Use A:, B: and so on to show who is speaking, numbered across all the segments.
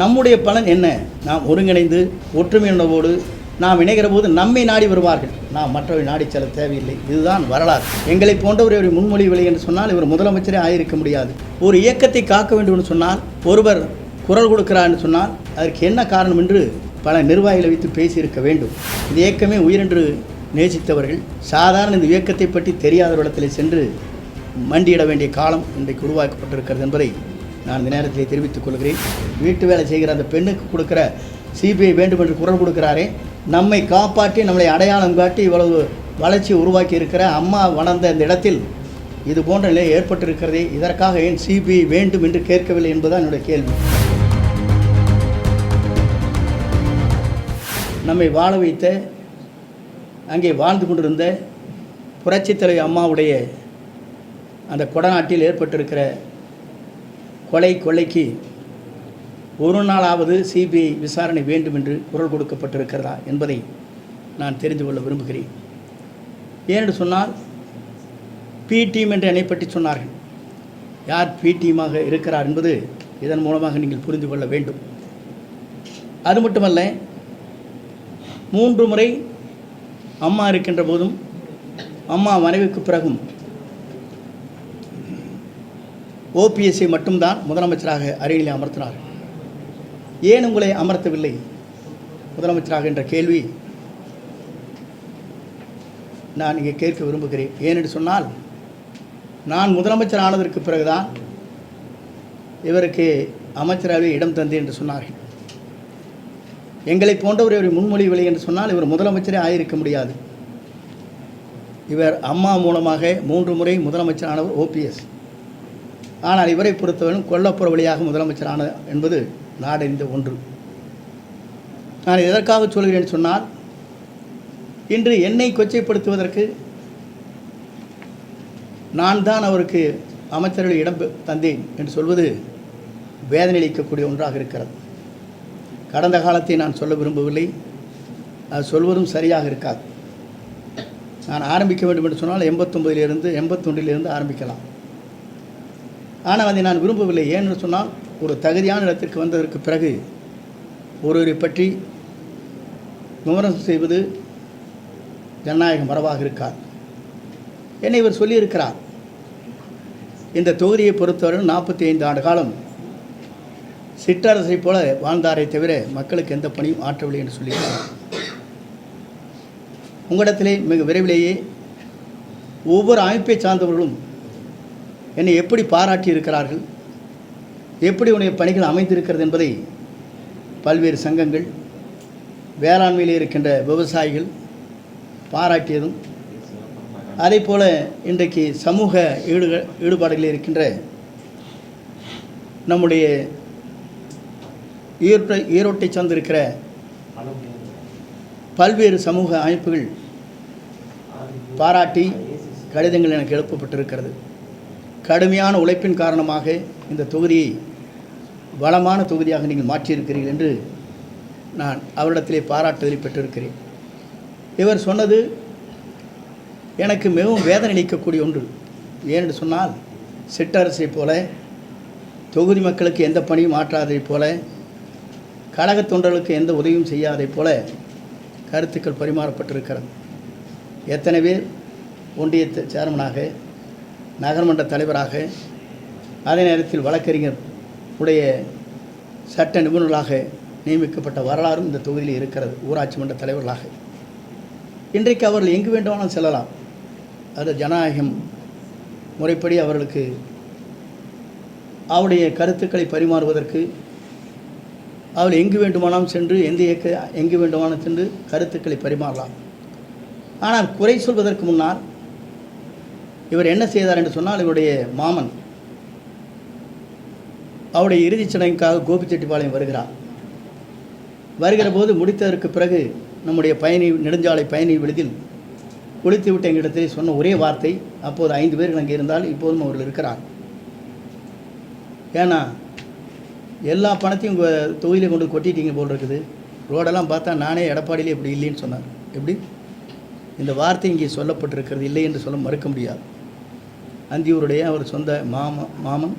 A: நம்முடைய பலன் என்ன? நாம் ஒருங்கிணைந்து ஒற்றுமையுணர்வோடு நாம் இணைகிற போது நம்மை நாடி வருவார்கள். நாம் மற்றவை நாடி செல்ல தேவையில்லை. இதுதான் வரலாறு. எங்களை போன்றவர் இவரை முன்மொழிவில்லை என்று சொன்னால் இவர் முதலமைச்சரே ஆயிருக்க முடியாது. ஒரு இயக்கத்தை காக்க வேண்டும் என்று சொன்னால் ஒருவர் குரல் கொடுக்கிறார் என்று சொன்னால் அதற்கு என்ன காரணம் என்று பல நிர்வாகிகளை வைத்து பேசியிருக்க வேண்டும். இந்த இயக்கமே உயிரென்று நேசித்தவர்கள் சாதாரண இந்த இயக்கத்தை பற்றி தெரியாதவரிடத்தில் சென்று மண்டியிட வேண்டிய காலம் இன்றைக்கு உருவாக்கப்பட்டிருக்கிறது என்பதை நான் இந்த நேரத்தில் தெரிவித்துக் கொள்கிறேன். வீட்டு வேலை செய்கிற அந்த பெண்ணுக்கு கொடுக்குற சிபிஐ வேண்டும் என்று குரல் கொடுக்கிறாரே நம்மை காப்பாற்றி நம்மளை அடையாளம் காட்டி இவ்வளவு வளர்ச்சி உருவாக்கி இருக்கிற அம்மா வளர்ந்த இந்த இடத்தில் இது போன்ற நிலை ஏற்பட்டிருக்கிறதே இதற்காக ஏன் சிபிஐ வேண்டும் என்று கேட்கவில்லை என்பதுதான் என்னுடைய கேள்வி. நம்மை வாழ வைத்த அங்கே வாழ்ந்து கொண்டிருந்த புரட்சித்தலைவி அம்மாவுடைய அந்த கொடநாட்டில் ஏற்பட்டிருக்கிற கொலை கொலைக்கு ஒரு நாளாவது சிபிஐ விசாரணை வேண்டும் என்று குரல் கொடுக்கப்பட்டிருக்கிறதா என்பதை நான் தெரிந்து கொள்ள விரும்புகிறேன். ஏனென்று சொன்னால் பி டீம் என்று என்னை பற்றி சொன்னார்கள். யார் பி டீமாக இருக்கிறார் என்பது இதன் மூலமாக நீங்கள் புரிந்து கொள்ள வேண்டும். அது மட்டுமல்ல மூன்று முறை அம்மா இருக்கின்ற போதும் அம்மா மறைவுக்கு பிறகும் ஓபிஎஸ்ஐ மட்டும்தான் முதலமைச்சராக அருகிலே அமர்த்தினார். ஏன் உங்களை அமர்த்தவில்லை? முதலமைச்சராக என்ற கேள்வி நான் இங்கே கேட்க விரும்புகிறேன். ஏனென்று சொன்னால் நான் முதலமைச்சர் ஆனதற்கு பிறகுதான் இவருக்கு அமைச்சரவை இடம் தந்து என்று சொன்னார்கள். எங்களை போன்றவர் இவரை முன்மொழிவில்லை என்று சொன்னால் இவர் முதலமைச்சரே ஆயிருக்க முடியாது. இவர் அம்மா மூலமாக மூன்று முறை முதலமைச்சரானவர் ஓபிஎஸ் ஆனால் இவரை பொறுத்தவரையும் கொல்லப்புற வழியாக முதலமைச்சரான என்பது நாடறிந்த ஒன்று. நான் எதற்காக சொல்கிறேன் சொன்னால் இன்று என்னை கொச்சைப்படுத்துவதற்கு நான் தான் அவருக்கு அமைச்சர்கள் இடம் தந்தேன் என்று சொல்வது வேதனை அளிக்கக்கூடிய ஒன்றாக இருக்கிறது. கடந்த காலத்தை நான் சொல்ல விரும்பவில்லை. அது சொல்வதும் சரியாக இருக்காது. நான் ஆரம்பிக்க வேண்டும் என்று சொன்னால் எண்பத்தொம்பதிலிருந்து எண்பத்தொன்றிலிருந்து ஆரம்பிக்கலாம். ஆனால் அதை நான் விரும்பவில்லை ஏன்னு சொன்னால் ஒரு தகுதியான இடத்திற்கு வந்ததற்கு பிறகு ஒருவரை பற்றி விமர்சனம் செய்வது ஜனநாயக மரபாக இருக்கார் என்னை இவர் சொல்லியிருக்கிறார். இந்த தொகுதியை பொறுத்தவரை நாற்பத்தி ஐந்து ஆண்டு காலம் சிற்றரசை போல வாழ்ந்தாரே தவிர மக்களுக்கு எந்த பணியும் ஆற்றவில்லை என்று சொல்லியிருக்கிறார். உங்களிடத்திலே மிக விரைவிலேயே ஒவ்வொரு அமைப்பை சார்ந்தவர்களும் என்னை எப்படி பாராட்டி இருக்கிறார்கள் எப்படி உன்னுடைய பணிகள் அமைந்திருக்கிறது என்பதை பல்வேறு சங்கங்கள் வேளாண்மையில் இருக்கின்ற விவசாயிகள் பாராட்டியதும் அதே போல் இன்றைக்கு சமூக ஈடு ஈடுபாடுகளில் இருக்கின்ற நம்முடைய ஈரோட்டை ஈரோட்டை சார்ந்திருக்கிற பல்வேறு சமூக அமைப்புகள் பாராட்டி கடிதங்கள் எனக்கு எழுப்பப்பட்டிருக்கிறது. கடுமையான உழைப்பின் காரணமாக இந்த தொகுதியை வளமான தொகுதியாக நீங்கள் மாற்றியிருக்கிறீர்கள் என்று நான் அவரிடத்திலே பாராட்டுதலை பெற்றிருக்கிறேன். இவர் சொன்னது எனக்கு மிகவும் வேதனை அளிக்கக்கூடிய ஒன்று. ஏனென்று சொன்னால் சிற்றரசை போல தொகுதி மக்களுக்கு எந்த பணியும் ஆற்றாதை போல கழகத் தொண்டர்களுக்கு எந்த உதவியும் செய்யாதைப் போல கருத்துக்கள் பரிமாறப்பட்டிருக்கிறது. எத்தனை பேர் ஒன்றிய சேர்மனாக நகர்மன்ற தலைவராக அதே நேரத்தில் வழக்கறிஞர் உடைய சட்ட நிபுணர்களாக நியமிக்கப்பட்ட வரலாறும் இந்த தொகுதியில் இருக்கிறது ஊராட்சி மன்ற தலைவர்களாக. இன்றைக்கு அவர்கள் எங்கு வேண்டுமானாலும் செல்லலாம். அது ஜனநாயகம் முறைப்படி அவர்களுக்கு அவருடைய கருத்துக்களை பரிமாறுவதற்கு அவள் எங்கு வேண்டுமானாலும் சென்று எந்த இயக்க எங்கு வேண்டுமானாலும் சென்று கருத்துக்களை பரிமாறலாம். ஆனால் குறை சொல்வதற்கு முன்னால் இவர் என்ன செய்தார் என்று சொன்னால் இவருடைய மாமன் அவருடைய இறுதிச் சடங்குக்காக கோபிச்செட்டிப்பாளையம் வருகிறார். வருகிற போது முடித்ததற்கு பிறகு நம்முடைய பயணி நெடுஞ்சாலை பயணி விடுதில் குளித்து விட்ட எங்களிடத்திலே சொன்ன ஒரே வார்த்தை அப்போது ஐந்து பேர்கள் அங்கே இருந்தால் இப்போதும் அவர்கள் இருக்கிறார். ஏன்னா எல்லா பணத்தையும் உங்கள் தொகுதியில் கொண்டு கொட்டிட்டீங்க போல் இருக்குது. ரோடெல்லாம் பார்த்தா நானே எடப்பாடியிலே இப்படி இல்லைன்னு சொன்னார். எப்படி? இந்த வார்த்தை இங்கே சொல்லப்பட்டிருக்கிறது இல்லை என்று சொல்ல மறுக்க முடியாது. அந்தியூருடைய அவர் சொந்த மாம மாமன்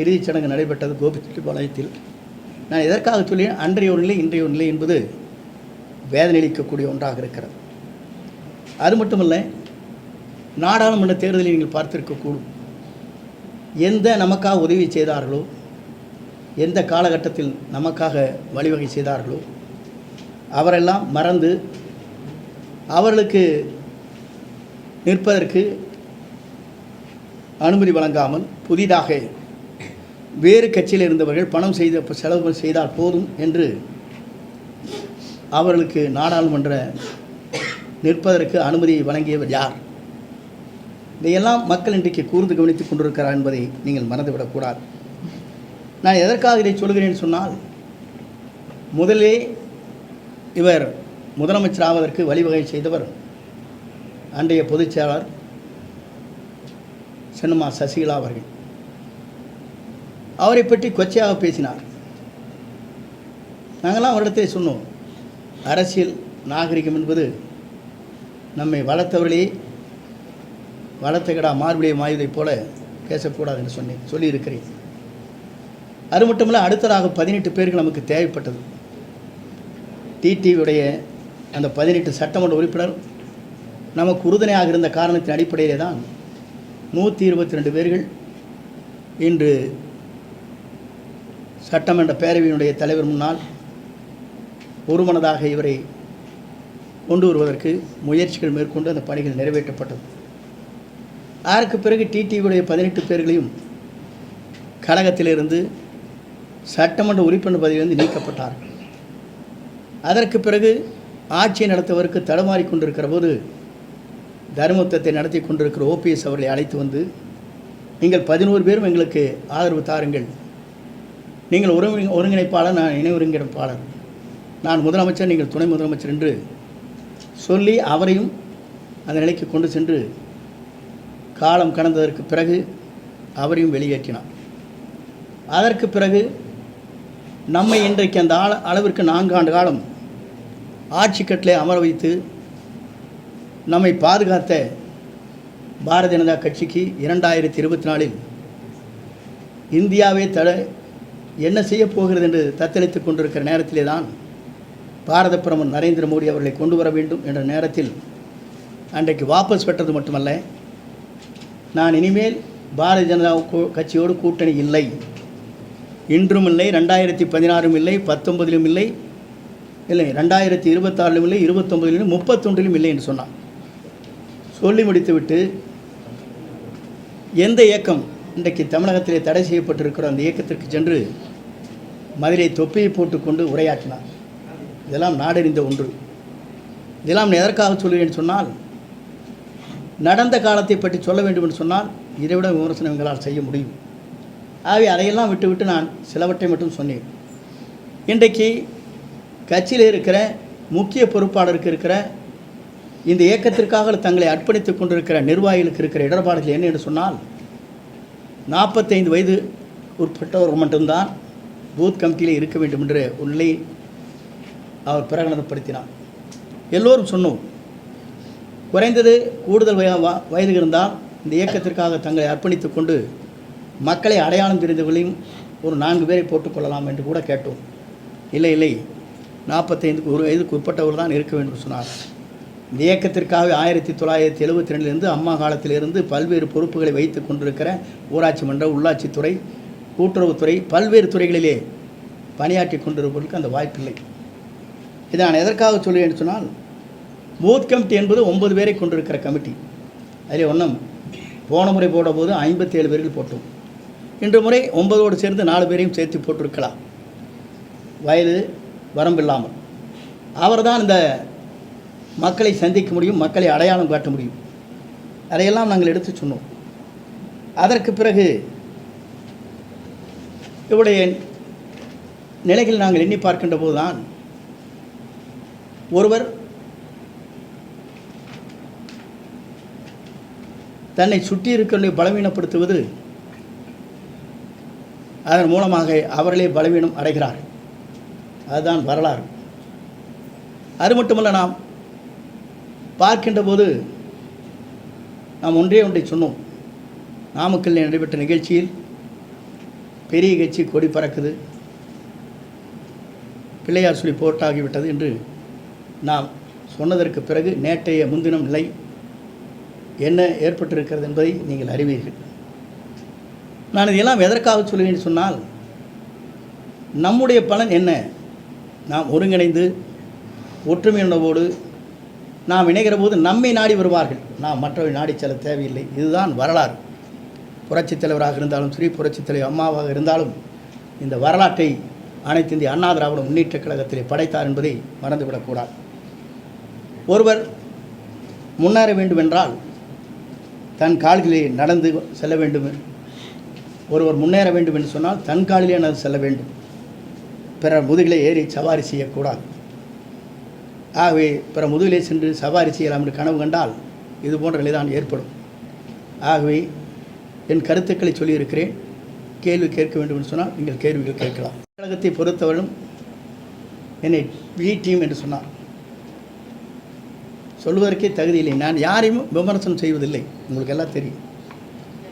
A: இறுதிச் சடங்கு நடைபெற்றது கோபிச்செட்டிப்பாளையத்தில். நான் எதற்காக சொல்லி அன்றைய ஒரு நிலை இன்றைய ஒரு நிலை என்பது வேதனையளிக்கக்கூடிய ஒன்றாக இருக்கிறது. அது மட்டுமல்ல நாடாளுமன்ற தேர்தலில் நீங்கள் பார்த்திருக்கக்கூடும். எந்த நமக்காக உதவி செய்தார்களோ எந்த காலகட்டத்தில் நமக்காக வழிவகை செய்தார்களோ அவரெல்லாம் மறந்து அவர்களுக்கு நிற்பதற்கு அனுமதி வழங்காமல் புதிதாக வேறு கட்சியில் இருந்தவர்கள் பணம் செய்த செலவு செய்தால் போதும் என்று அவர்களுக்கு நாடாளுமன்ற நிற்பதற்கு அனுமதி வழங்கியவர் யார்? இதையெல்லாம் மக்கள் இன்றைக்கு கூர்ந்து கவனித்துக் கொண்டிருக்கிறார் என்பதை நீங்கள் மறந்துவிடக்கூடாது. நான் எதற்காக இதை சொல்கிறேன் சொன்னால் முதலே இவர் முதலமைச்சர் ஆவதற்கு வழிவகை செய்தவர் அன்றைய பொதுச் செயலாளர் சென்னம்மா சசிகலா அவர்கள். அவரை பற்றி கொச்சையாக பேசினார். நாங்களாம் அவரிடத்தை சொன்னோம் அரசியல் நாகரிகம் என்பது நம்மை வளர்த்தவர்களே வளர்த்தகடா மார்பிலே மாயுதைப் போல பேசக்கூடாது என்று சொன்னேன் சொல்லியிருக்கிறேன். அது மட்டுமல்ல அடுத்ததாக பதினெட்டு பேர்கள் நமக்கு தேவைப்பட்டது. டிடிவியுடைய அந்த பதினெட்டு சட்டமன்ற உறுப்பினர் நமக்கு உறுதுணையாக இருந்த காரணத்தின் அடிப்படையிலே தான் நூற்றி இருபத்தி ரெண்டு பேர்கள் இன்று சட்டமன்ற பேரவையினுடைய தலைவர் முன்னால் ஒருமனதாக இவரை கொண்டு வருவதற்கு முயற்சிகள் மேற்கொண்டு அந்த பணிகள் நிறைவேற்றப்பட்டது. அதற்கு பிறகு டிடிவியுடைய பதினெட்டு பேர்களையும் கழகத்திலிருந்து சட்டமன்ற உறுப்பினர் பதவியிலிருந்து நீக்கப்பட்டார்கள். அதற்கு பிறகு ஆட்சியை நடத்துவதற்கு தடுமாறி கொண்டிருக்கிற போது தர்மத்தத்தை நடத்தி கொண்டிருக்கிற ஓபிஎஸ் அவர்களை அழைத்து வந்து நீங்கள் பதினோரு பேரும் எங்களுக்கு ஆதரவு தாருங்கள். நீங்கள் ஒருங்கி ஒருங்கிணைப்பாளர் நான் இணை ஒருங்கிணைப்பாளர். நான் முதலமைச்சர் நீங்கள் துணை முதலமைச்சர் என்று சொல்லி அவரையும் அந்த நிலைக்கு கொண்டு சென்று காலம் கடந்ததற்கு பிறகு அவரையும் வெளியேற்றினார். அதற்கு பிறகு நம்மை இன்றைக்கு அந்த ஆள அளவிற்கு நான்கு ஆண்டு காலம் ஆட்சி கட்டிலே அமர வைத்து நம்மை பாதுகாத்த பாரதிய ஜனதா கட்சிக்கு இரண்டாயிரத்தி இருபத்தி நாலில் இந்தியாவே தட என்ன செய்யப் போகிறது என்று தத்தளித்துக் கொண்டிருக்கிற நேரத்திலே தான் பாரத பிரதமர் நரேந்திர மோடி அவர்களை கொண்டு வர வேண்டும் என்ற நேரத்தில் அன்றைக்கு வாபஸ் பெற்றது மட்டுமல்ல நான் இனிமேல் பாரதிய ஜனதா கட்சியோடு கூட்டணி இல்லை. இன்றும் இல்லை ரெண்டாயிரத்தி பதினாறும் இல்லை பத்தொன்பதிலும் இல்லை இல்லை ரெண்டாயிரத்தி இருபத்தாறிலும் இல்லை இருபத்தொம்பதிலும் முப்பத்தொன்றிலும் இல்லை என்று சொன்னான் சொல்லி முடித்துவிட்டு எந்த இயக்கம் இன்றைக்கு தமிழகத்திலே தடை செய்யப்பட்டிருக்கிற அந்த இயக்கத்திற்கு சென்று மதுரை தொப்பியை போட்டுக்கொண்டு உரையாற்றினார். இதெல்லாம் நாடறிந்த ஒன்று. இதெல்லாம் எதற்காக சொல்கிறேன் சொன்னால் நடந்த காலத்தை பற்றி சொல்ல வேண்டும் என்று சொன்னால் இதைவிட விமர்சனம் எங்களால் செய்ய முடியும். ஆகவே அதையெல்லாம் விட்டுவிட்டு நான் சிலவற்றை மட்டும் சொன்னேன். இன்றைக்கு கட்சியில் இருக்கிற முக்கிய பொறுப்பாளருக்கு இருக்கிற இந்த இயக்கத்திற்காக தங்களை அர்ப்பணித்துக் கொண்டிருக்கிற நிர்வாகிகளுக்கு இருக்கிற இடர்பாடுகள் என்ன என்று சொன்னால் நாற்பத்தைந்து வயது உட்பட்டவர்கள் மட்டும்தான் பூத் கமிட்டியில் இருக்க வேண்டும் என்ற ஒரு நிலையை அவர் பிரகடனப்படுத்தினார். எல்லோரும் சொன்னோம் குறைந்தது கூடுதல் வய வ- வயது இருந்தால் இந்த இயக்கத்திற்காக தங்களை அர்ப்பணித்துக் கொண்டு மக்களை அடையாளம் தெரிந்தவர்களையும் ஒரு நான்கு பேரை போட்டுக்கொள்ளலாம் என்று கூட கேட்டோம். இல்லை இல்லை நாற்பத்தைந்துக்கு ஒரு வயதுக்கு உட்பட்டவர் தான் இருக்க வேண்டும் சொன்னார். இந்த இயக்கத்திற்காக ஆயிரத்தி தொள்ளாயிரத்தி எழுபத்தி ரெண்டிலிருந்து அம்மா காலத்திலிருந்து பல்வேறு பொறுப்புகளை வைத்து கொண்டிருக்கிற ஊராட்சி மன்ற உள்ளாட்சித்துறை கூட்டுறவுத்துறை பல்வேறு துறைகளிலே பணியாற்றி கொண்டிருப்பதற்கு அந்த வாய்ப்பில்லை. இதை நான் எதற்காக சொல்லுவேன் சொன்னால் பூத் கமிட்டி என்பது ஒன்பது பேரை கொண்டிருக்கிற கமிட்டி. அதில் ஒன்றும் போன முறை போடும்போது ஐம்பத்தி ஏழு பேர்கள் போட்டோம். இன்று முறை ஒன்பதோடு சேர்ந்து நாலு பேரையும் சேர்த்து போட்டிருக்கலாம். வயது வரம்பில்லாமல். அவர்தான் இந்த மக்களை சந்திக்க முடியும் மக்களை அடையாளம் காட்ட முடியும். அதையெல்லாம் நாங்கள் எடுத்து சொன்னோம். அதற்கு பிறகு இவருடைய நிலைகள் நாங்கள் எண்ணி பார்க்கின்ற போதுதான் ஒருவர் தன்னை சுற்றி இருக்கிறவர்களை பலவீனப்படுத்துவது அதன் மூலமாக அவர்களே பலவீனம் அடைகிறார்கள். அதுதான் வரலாறு. அது மட்டுமல்ல நாம் பார்க்கின்ற போது நாம் ஒன்றே ஒன்றை சொன்னோம். நாமக்கல்லில் நடைபெற்ற நிகழ்ச்சியில் பெரிய கட்சி கொடி பறக்குது. பிள்ளையார் சொல்லி போட்டாகிவிட்டது என்று நாம் சொன்னதற்கு பிறகு நேற்றைய முன்தினம் நிலை என்ன ஏற்பட்டிருக்கிறது என்பதை நீங்கள் அறிவீர்கள். நான் இதெல்லாம் எதற்காக சொல்லுவேன் சொன்னால் நம்முடைய பலன் என்ன? நாம் ஒருங்கிணைந்து ஒற்றுமை நாம் இணைகிற போது நம்மை நாடி வருவார்கள். நாம் மற்றவர்கள் நாடி செல்ல தேவையில்லை. இதுதான் வரலாறு. புரட்சித் தலைவராக இருந்தாலும் ஸ்ரீ புரட்சித் தலைவர் அம்மாவாக இருந்தாலும் இந்த வரலாற்றை அனைத்து இந்திய அண்ணா திராவிட முன்னேற்றக் கழகத்திலே படைத்தார் என்பதை மறந்துவிடக்கூடாது ஒருவர் முன்னேற வேண்டுமென்றால் தன் கால்களிலே நடந்து செல்ல வேண்டும். ஒருவர் முன்னேற வேண்டும் என்று சொன்னால் தன் காலிலே நடந்து செல்ல வேண்டும். பிறர் முதுகிலே ஏறி சவாரி செய்யக்கூடாது ஆகவே பிற முதுகிலே சென்று சவாரி செய்யலாம் என்று கனவு கண்டால் இது போன்ற நிலைதான் ஏற்படும். ஆகவே என் கருத்துக்களை சொல்லியிருக்கிறேன். கேள்வி கேட்க வேண்டும் என்று சொன்னால் நீங்கள் கேள்விகள் கேட்கலாம். கழகத்தை பொறுத்தவரையும் என்னை வி டீம் என்று சொன்னார். சொல்வதற்கே தகுதியில்லை நான் யாரையும் விமர்சனம் செய்வதில்லை. உங்களுக்கு எல்லாம் தெரியும்.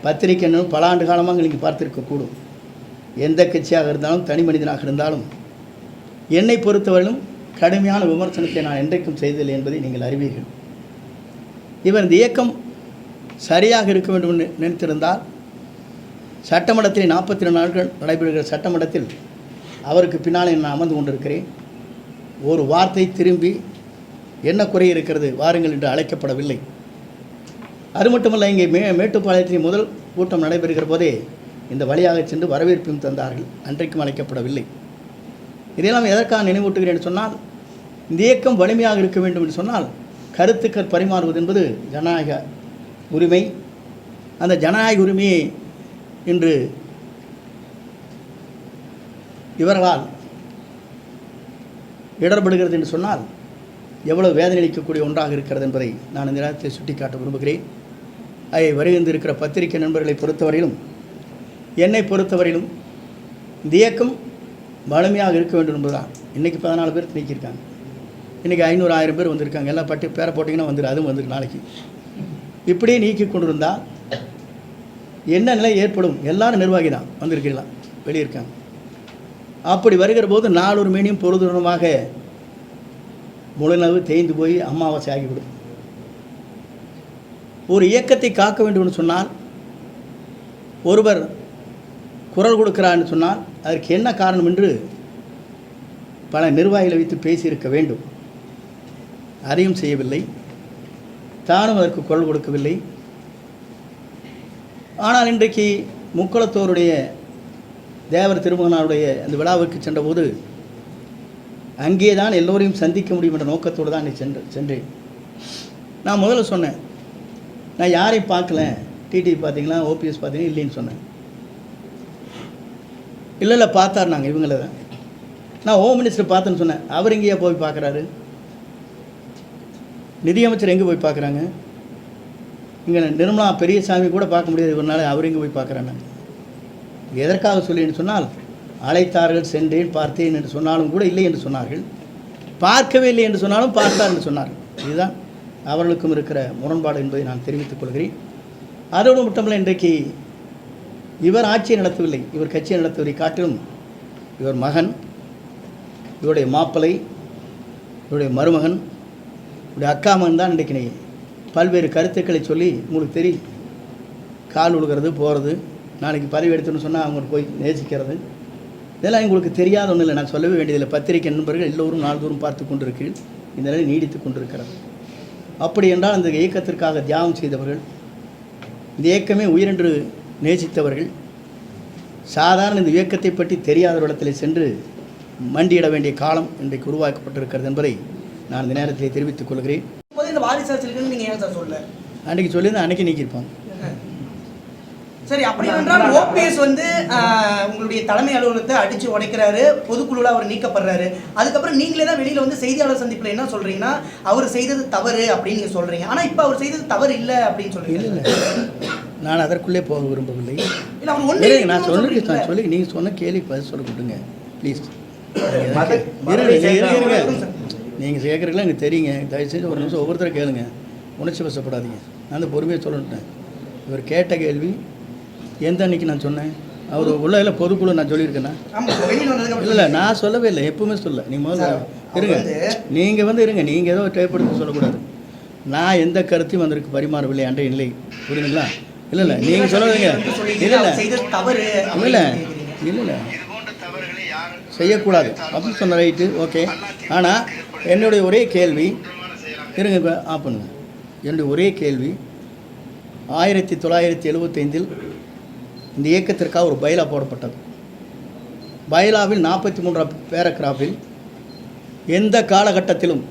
A: பத்திரிகைன்னு பல ஆண்டு காலமாக நீங்கள் பார்த்திருக்கக்கூடும் எந்த கட்சியாக இருந்தாலும் தனி மனிதனாக இருந்தாலும் என்னை பொறுத்தவரையிலும் கடுமையான விமர்சனத்தை நான் என்றைக்கும் செய்ததில்லை என்பதை நீங்கள் அறிவீர்கள். இவர் இந்த இயக்கம் சரியாக இருக்க வேண்டும் என்று நினைத்திருந்தால் சட்டமன்றத்தில் நாற்பத்தி ரெண்டு நாட்கள் நடைபெறுகிற சட்டமன்றத்தில் அவருக்கு பின்னால் நான் அமர்ந்து கொண்டிருக்கிறேன். ஒரு வார்த்தை திரும்பி என்ன குறை இருக்கிறது வாருங்கள் என்று அழைக்கப்படவில்லை. அது மட்டுமல்ல இங்கே மே மேட்டுப்பாளையத்தில் முதல் கூட்டம் நடைபெறுகிற போதே இந்த வழியாக சென்று வரவேற்பையும் தந்தார்கள். அன்றைக்கும் அழைக்கப்படவில்லை. இதையெல்லாம் எதற்காக நினைவூட்டுகிறேன் சொன்னால் இந்த இயக்கம் வலிமையாக இருக்க வேண்டும் என்று சொன்னால் கருத்துக்கள் பரிமாறுவது என்பது ஜனநாயக உரிமை. அந்த ஜனநாயக உரிமையை இன்று இவர்களால் இடர்படுகிறது என்று சொன்னால் எவ்வளவு வேதனை அளிக்கக்கூடிய ஒன்றாக இருக்கிறது என்பதை நான் இந்த நேரத்தில் சுட்டிக்காட்ட விரும்புகிறேன். அதை வருகின்றிருக்கிற பத்திரிகை நண்பர்களை பொறுத்தவரையிலும் என்னை பொறுத்தவரையிலும் இந்த இயக்கம் வலிமையாக இருக்க வேண்டும் என்பதுதான். இன்றைக்கி பதினாலு பேர் நீக்கியிருக்காங்க இன்றைக்கி ஐநூறு ஆயிரம் பேர் வந்திருக்காங்க. எல்லாம் பட்டு பேரை போட்டிங்கன்னா வந்துடும் அதுவும் வந்துடும் நாளைக்கு. இப்படியே நீக்கி கொண்டிருந்தால் என்ன நிலை ஏற்படும்? எல்லாரும் நிர்வாகி தான். வந்திருக்கலாம் வெளியே இருக்காங்க. அப்படி வருகிற போது நாளொரு மீனையும் பொழுதுடனமாக முழுநவு தேய்ந்து போய் அமாவாசை ஆகிவிடும். ஒரு இயக்கத்தை காக்க வேண்டும்னு சொன்னால் ஒருவர் குரல் கொடுக்கிறான்னு சொன்னால் அதற்கு என்ன காரணம் என்று பல நிர்வாகிகளை வைத்து பேசியிருக்க வேண்டும். அதையும் செய்யவில்லை தானும் அதற்கு குரல் கொடுக்கவில்லை. ஆனால் இன்றைக்கு முக்குளத்தோருடைய தேவர் திருமகனாருடைய அந்த விழாவிற்கு சென்றபோது அங்கே தான் எல்லோரையும் சந்திக்க முடியும் என்ற நோக்கத்தோடு தான் நீ சென்று சென்றேன். நான் முதல்ல சொன்னேன் நான் யாரையும் பார்க்கல? டிடி பார்த்தீங்களா? ஓபிஎஸ் பார்த்தீங்கன்னா இல்லைன்னு சொன்னேன். இல்லை இல்லை பார்த்தார் நாங்கள் இவங்கள தான். நான் ஹோம் மினிஸ்டர் பார்த்தேன்னு சொன்னேன். அவர் இங்கேயே போய் பார்க்குறாரு? நிதியமைச்சர் எங்கே போய் பார்க்குறாங்க இங்கே நிர்மலா பெரியசாமி கூட பார்க்க முடியாது. ஒரு நாள் அவர் எங்கே போய் பார்க்குறாங்க எதற்காக சொல்லின்னு சொன்னால் அழைத்தார்கள் சென்றேன் பார்த்தேன் என்று சொன்னாலும் கூட இல்லை என்று சொன்னார்கள். பார்க்கவே இல்லை என்று சொன்னாலும் பார்த்தார் என்று சொன்னார்கள். இதுதான் அவர்களுக்கும் இருக்கிற முரண்பாடு என்பதை நான் தெரிவித்துக் கொள்கிறேன். அதோடு மட்டுமல்ல இன்றைக்கு இவர் ஆட்சியை நடத்தவில்லை இவர் கட்சியை நடத்துவதை காட்டிலும் இவர் மகன் இவருடைய மாப்பிள்ளை இவருடைய மருமகன் இப்படி அக்கா மகன் தான் இன்றைக்கு பல்வேறு கருத்துக்களை சொல்லி உங்களுக்கு தெரியும். கால் உழுகிறது போகிறது நாளைக்கு பதவி எடுத்துன்னு சொன்னால் அவங்க போய் நேசிக்கிறது. இதெல்லாம் உங்களுக்கு தெரியாத ஒன்றும் இல்லை. நான் சொல்லவே வேண்டியதில்லை. பத்திரிகை நண்பர்கள் எல்லோரும் நாள்தோறும் பார்த்து கொண்டிருக்கிறீர்கள். இந்த நிலை நீடித்து கொண்டிருக்கிறது. அப்படி என்றால் அந்த இயக்கத்திற்காக தியாகம் செய்தவர்கள் இந்த இயக்கமே உயிரென்று நேசித்தவர்கள் சாதாரண இந்த இயக்கத்தை பற்றி தெரியாத இடத்தில் சென்று மண்டியிட வேண்டிய காலம் இன்றைக்கு உருவாக்கப்பட்டிருக்கிறது என்பதை நான் இந்த நேரத்தில் தெரிவித்துக் கொள்கிறேன்.
B: போது இந்த வாரிசு அரசியல் இருக்குன்னு நீங்க ஏன் சார் சொல்ல
A: அன்றைக்கி சொல்லியிருந்தேன் அன்றைக்கி நீக்கியிருப்பாங்க
B: சரி அப்படி என்றால் ஓபிஎஸ் வந்து உங்களுடைய தலைமை அலுவலகத்தை அடிச்சு உடைக்கிறாரு பொதுக்குழுல அவர் நீக்கப்படுறாரு. அதுக்கப்புறம் நீங்களே தான் வெளியில வந்து செய்தியாளர் சந்திப்புல என்ன சொல்றீங்கன்னா அவர் செய்தது தவறு அப்படின்னு நீங்க சொல்றீங்க. ஆனா இப்ப அவர் செய்தது தவறு இல்ல அப்படின்னு சொல்றீங்க.
A: நான் அதற்குள்ளே போக விரும்பவில்லை.
B: இல்ல அவர்
A: இருங்க, நான்
B: சொல்றீங்களே.
A: நான் சொல்லி நீங்கள் சொன்ன கேள்வி பதில் சொல்ல கொடுங்க. ப்ளீஸ் இருங்க நீங்கள் கேட்குறீங்களா எனக்கு தெரியுங்க. தயவுசெய்து ஒரு நிமிஷம் ஒவ்வொருத்தரை கேளுங்க. உணர்ச்சி வசப்படாதீங்க. நான் அந்த பொறுமையாக சொல்லட்டேன் இவர் கேட்ட கேள்வி எந்த அன்னைக்கு நான் சொன்னேன்? அவர் உள்ள இல்லை பொதுக்குழு நான் சொல்லியிருக்கேன்னா இல்லை இல்லை நான் சொல்லவே இல்லை. எப்பவுமே சொல்ல நீ முதல்ல இருங்க. நீங்கள் வந்து இருங்க. நீங்கள் ஏதோ டேப் எடுத்து சொல்லக்கூடாது. நான் எந்த கருத்தையும் வந்திருக்கு பரிமாறவில்லை அன்றே இல்லை புரியுதுங்களா? இல்லை இல்லை நீங்கள்
B: சொல்லிட்டீங்க,
A: இல்லை இல்லை. இல்லை. இல்லை. இல்லை செய்யக்கூடாது. அப்படின்னு சொன்ன ரைட்டு ஓகே ஆனால் என்னுடைய ஒரே கேள்வி இருங்க ஆ பண்ணுங்க. என்னுடைய ஒரே கேள்வி ஆயிரத்தி தொள்ளாயிரத்தி எழுபத்தைந்தில் இந்த இயக்கத்திற்காக ஒரு பைலா போடப்பட்டது. பைலாவில் நாற்பத்தி மூன்றாம் பேரகிராஃபில் எந்த காலகட்டத்திலும்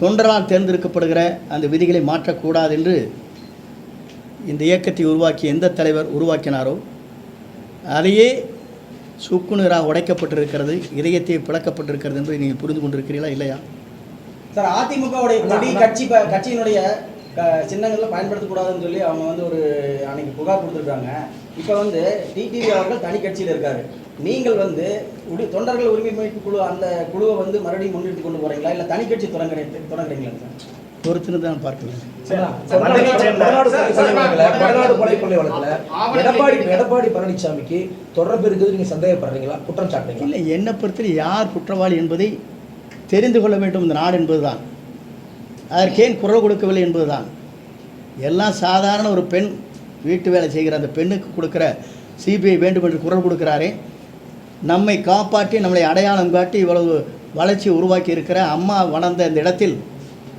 A: தொண்டரால் தேர்ந்தெடுக்கப்படுகிற அந்த விதிகளை மாற்றக்கூடாது என்று இந்த இயக்கத்தை உருவாக்கி எந்த தலைவர் உருவாக்கினாரோ அதையே சுக்குநீராக உடைக்கப்பட்டிருக்கிறது இதயத்தை பிளக்கப்பட்டிருக்கிறது என்பதை நீங்கள் புரிந்து கொண்டிருக்கிறீர்களா இல்லையா?
C: சார் அதிமுகவுடைய கொடி கட்சி கட்சியினுடைய க- சின்னங்களை பயன்படுத்தக்கூடாதுன்னு சொல்லி அவங்க வந்து ஒரு அன்னைக்கு புகார் கொடுத்துருக்காங்க. இப்போ வந்து டிடிவி அவர்கள் தனி கட்சியில் இருக்காரு. நீங்கள் வந்து உடி தொண்டர்கள் உரிமை குழு அந்த குழுவை வந்து மறுபடியும் முன்னிறுத்தி கொண்டு போறீங்களா? இல்லை தனி கட்சி தொடங்குறீங்க தொடங்குறீங்களா சார்?
A: பொறுத்துன்னு தான்
D: வழக்குல எடப்பாடி எடப்பாடி பழனிசாமிக்கு தொடர்பு இருக்குது நீங்க சந்தேகப்படுறீங்களா? குற்றம் சாட்டுறீங்களா?
A: இல்லை என்னை பொறுத்தவரை யார் குற்றவாளி என்பதை தெரிந்து கொள்ள வேண்டும். இந்த நாடு என்பதுதான். அதற்கேன் குரல் கொடுக்கவில்லை என்பதுதான். எல்லாம் சாதாரண ஒரு பெண் வீட்டு வேலை செய்கிற அந்த பெண்ணுக்கு கொடுக்குற சிபிஐ வேண்டும் என்று குரல் கொடுக்கிறாரே. நம்மை காப்பாற்றி நம்மளை அடையாளம் காட்டி இவ்வளவு வளர்ச்சி உருவாக்கி இருக்கிற அம்மா வளர்ந்த இந்த இடத்தில்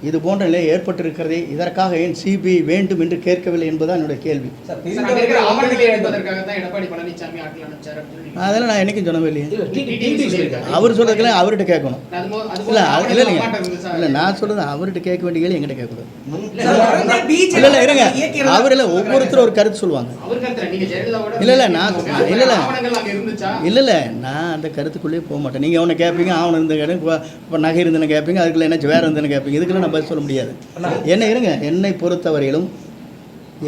A: இது போன்ற நிலை ஏற்பட்டிருக்கிறதே இதற்காக ஏன் சிபிஐ வேண்டும் என்று கேட்கவில்லை என்பதுதான் என்னுடைய கேள்வி. அதெல்லாம் நான் என்னைக்கும் சொன்னவே இல்லையே.
D: இல்ல, டி- டி- டி- சொல்லியிருக்காரு.
A: அவர் சொல்றதுக்கெல்லாம் அவர்கிட்ட கேட்கணும். இல்லை இல்லை இல்லைங்க? இல்லை நான் சொல்கிறது அவர்கிட்ட கேட்க வேண்டிய கேள்வி எங்கிட்ட கேட்கக்கூடாது. இல்லை இல்லை இருங்க. அவர் இல்லை ஒவ்வொருத்தரும் ஒரு கருத்து சொல்லுவாங்க.
E: அவர் கருத்துல நீங்க ஜெயலலிதாவோட
A: இல்ல, இல்ல, நான் இல்ல, இல்ல.
E: ஆவணங்கள் அங்க இருந்துச்சா?
A: இல்லை இல்லை நான் அந்த கருத்துக்குள்ளேயே போக மாட்டேன். நீங்கள் அவனை கேட்பீங்க அவனை இருந்த இப்போ நகை இருந்தேன்னு கேட்பீங்க அதுக்குள்ள என்ன வேறு இருந்தேன்னு கேட்பீங்க இதுக்கெல்லாம் நான் பதில் சொல்ல முடியாது. என்ன இருங்க என்னை பொறுத்தவரையிலும்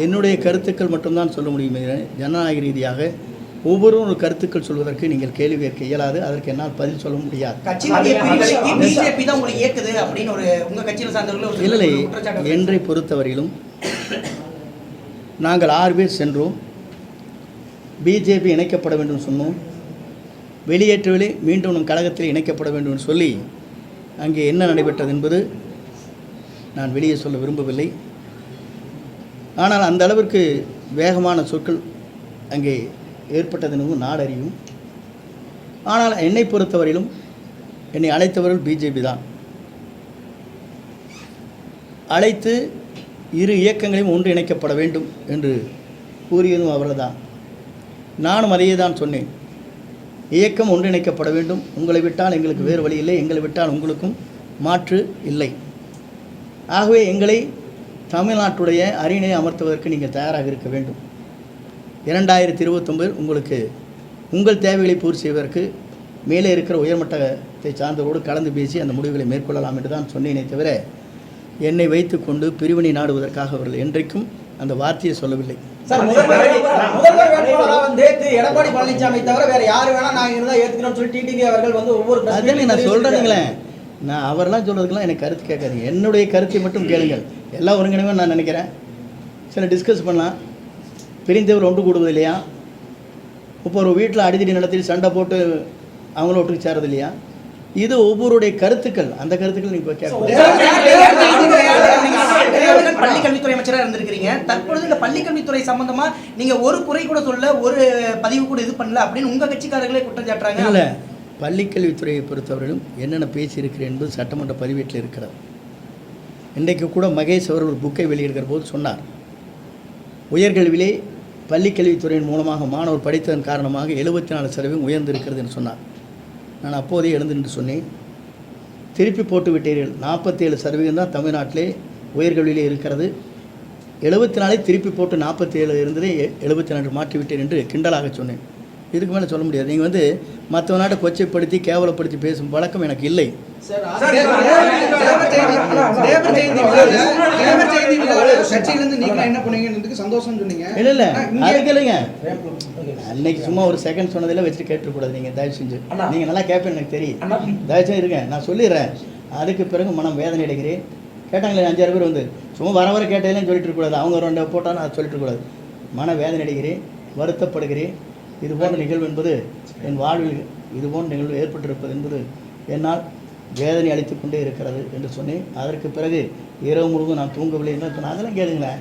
A: என்னுடைய கருத்துக்கள் மட்டும்தான் சொல்ல முடியுமே ஜனநாயக ரீதியாக ஒவ்வொருவரும் ஒரு கருத்துக்கள் சொல்வதற்கு நீங்கள் கேள்வி கேட்க இயலாது அதற்கு என்னால் பதில் சொல்ல முடியாது. இல்லை என்றை பொறுத்தவரையிலும் நாங்கள் ஆறு பேர் சென்றோம். பிஜேபி இணைக்கப்பட வேண்டும் சொன்னோம். வெளியேற்றவில்லை மீண்டும் நம் கழகத்தில் இணைக்கப்பட வேண்டும் என்று சொல்லி அங்கே என்ன நடைபெற்றது என்பது நான் வெளியே சொல்ல விரும்பவில்லை. ஆனால் அந்த அளவிற்கு வேகமான சொற்கள் அங்கே ஏற்பட்டதெனவும் நாடறியும் ஆனால் என்னை பொறுத்தவரையிலும் என்னை அழைத்தவர்கள் பிஜேபி தான். அழைத்து இரு இயக்கங்களையும் ஒன்றிணைக்கப்பட வேண்டும் என்று கூறியதும் அவர்தான் நானும் அதையே தான் சொன்னேன். இயக்கம் ஒன்றிணைக்கப்பட வேண்டும். உங்களை விட்டால் எங்களுக்கு வேறு வழி இல்லை. எங்களை விட்டால் உங்களுக்கும் மாற்று இல்லை. ஆகவே எங்களை தமிழ்நாட்டுடைய அரியணை அமர்த்துவதற்கு நீங்கள் தயாராக இருக்க வேண்டும். இரண்டாயிரத்தி இருபத்தொம்பதில் உங்களுக்கு உங்கள் தேவைகளை பூர்த்தி செய்வதற்கு மேலே இருக்கிற உயர்மட்டத்தை சார்ந்தவரோடு கலந்து பேசி அந்த முடிவுகளை மேற்கொள்ளலாம் என்று தான் சொன்னேனே தவிர என்னை வைத்துக்கொண்டு பிரிவினை நாடுவதற்காக அவர்கள் என்றைக்கும் அந்த வார்த்தையை சொல்லவில்லை.
C: எடப்பாடி பழனிசாமி தவிர வேற யாரு வேணா நாங்க இருந்தா ஏத்துக்கிறோம்னு சொல்லி டிடிவி அவர்கள் வந்து ஒவ்வொரு
A: நான்
C: தெரிவிச்சிருக்காரு.
A: நான் அவரெல்லாம் சொல்கிறதுக்கெல்லாம் எனக்கு கருத்து கேட்காதீங்க. என்னுடைய கருத்தை மட்டும் கேளுங்கள். எல்லாம் ஒருங்கிணைவே நான் நினைக்கிறேன். சில டிஸ்கஸ் பண்ணலாம். பிரிந்தவர் ஒன்று கூடுவது இல்லையா? இப்போ ஒரு வீட்டில் அடிதடி நடத்தி சண்டை போட்டு அவங்கள ஒட்டுக்கு சேரது இல்லையா? இது ஒவ்வொருடைய கருத்துக்கள். அந்த கருத்துக்கள்
B: தேர்தல் பள்ளி கல்வித்துறை அமைச்சரா இருந்திருக்கிறீங்க? தற்பொழுது இந்த பள்ளி கல்வித்துறை சம்பந்தமா நீங்க ஒரு குறை கூட சொல்ல ஒரு பதிவு கூட இது பண்ணல அப்படின்னு உங்க கட்சிக்காரர்களே குற்றம் சாட்டுறாங்க.
A: இல்லை. பள்ளிக்கல்வித்துறையை பொறுத்தவரையிலும் என்னென்ன பேசியிருக்கிறேன் என்பது சட்டமன்ற பதிவேட்டில் இருக்கிறது. இன்றைக்கு கூட மகேஷ் அவர் ஒரு புக்கை வெளியிடுகிற போது சொன்னார். உயர்கல்வியிலே பள்ளிக்கல்வித்துறையின் மூலமாக மாணவர் படித்ததன் காரணமாக எழுபத்தி நாலு சதவீதம் உயர்ந்திருக்கிறது என்று சொன்னார். நான் அப்போதே எழுந்து நின்று சொன்னேன். திருப்பி போட்டு விட்டீர்கள். நாற்பத்தேழு சதவீதம் தான் தமிழ்நாட்டிலே உயர்கல்வியிலே இருக்கிறது. எழுபத்தி நாளை திருப்பி போட்டு நாற்பத்தேழு இருந்ததே எழுபத்தி நாலு மாற்றிவிட்டேன் என்று கிண்டலாக சொன்னேன். இதுக்கு மேலே சொல்ல முடியாது நீங்கள் வந்து மற்ற நாட்டை கொச்சைப்படுத்தி கேவலப்படுத்தி பேசும் பழக்கம் எனக்கு இல்லை
F: கட்சியிலிருந்து நீங்க என்ன பண்ணீங்கன்றதுக்கு சந்தோஷம் சொன்னீங்க
A: இல்லை இல்லை அதுக்கு இல்லைங்க. அன்னைக்கு சும்மா ஒரு செகண்ட் சொன்னதில் வச்சுட்டு கேட்டுக்கூடாது நீங்கள் தயவு செஞ்சு. நீங்கள் நல்லா கேட்பேன் எனக்கு தெரியும். தயவு செஞ்சு இருங்க நான் சொல்லிடுறேன் அதுக்கு பிறகு மனம் வேதனை அடைகிறேன் கேட்டாங்களே அஞ்சாறு பேர் வந்து சும்மா வர வர கேட்டதில்லைன்னு சொல்லிட்டு இருக்கக்கூடாது அவங்க ரெண்டு போட்டாலும் அதை சொல்லிட்டு இருக்கக்கூடாது மன வேதனை அடைகிறேன் வருத்தப்படுகிறேன் இதுபோன்ற நிகழ்வு என்பது என் வாழ்வில் இது போன்ற நிகழ்வு ஏற்பட்டிருப்பது என்பது என்னால் வேதனை அளித்து கொண்டே இருக்கிறது என்று சொன்னேன். அதற்கு பிறகு இரவு முழுவதும் நான் தூங்கவில்லை. என்று சொன்னேன் அதெல்லாம் கேளுங்களேன்.